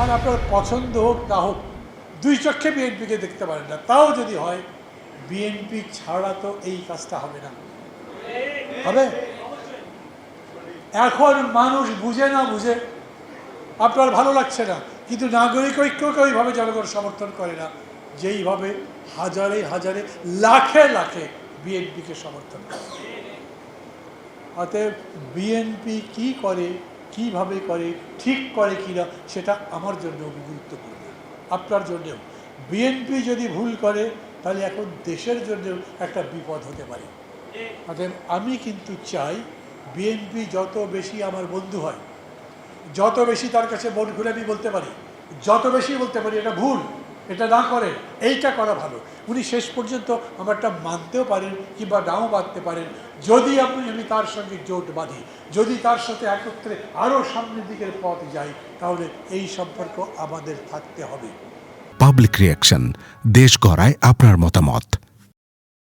আর আপনার পছন্দ হোক না হোক, দুই চক্ষে বিএনপিকে দেখতে পারেন না। তাও যদি হয়, বিএনপি ছাড়া তো এই কাজটা হবে না। হবে? এখন মানুষ বুঝে না বুঝে আপনার ভালো লাগছে না, কিন্তু নাগরিক ঐক্যকে ওইভাবে জনগণ সমর্থন করে না, যেইভাবে হাজারে হাজারে, লাখে লাখে বিএনপিকে সমর্থন করে। অতএব বিএনপি কি করে কীভাবে করে, ঠিক করে কিনা, সেটা আমার জন্য গুরুত্বপূর্ণ। আপনার জন্যেও। বিএনপি যদি ভুল করে, তাহলে এখন দেশের জন্যেও একটা বিপদ হতে পারে। অতএব আমি কিন্তু চাই বিএনপি যত বেশি আমার বন্ধু হয়, যত বেশি তার কাছে মন ঘুরে আমি বলতে পারি, যত বেশি বলতে পারি এটা ভুল। এটা না করে, এইটা করা ভালো। উনি শেষ পর্যন্ত আমারটা মানতেও পারেন কিংবা নাও বাঁধতে পারেন। যদি আপনি, আমি তার সঙ্গে জোট বাঁধি, যদি তার সাথে একত্রে আরও সামনের দিকের পথ যাই, তাহলে এই সম্পর্ক আমাদের থাকতে হবে। পাবলিক রিয়াকশন দেশ গড়ায় আপনার মতামত।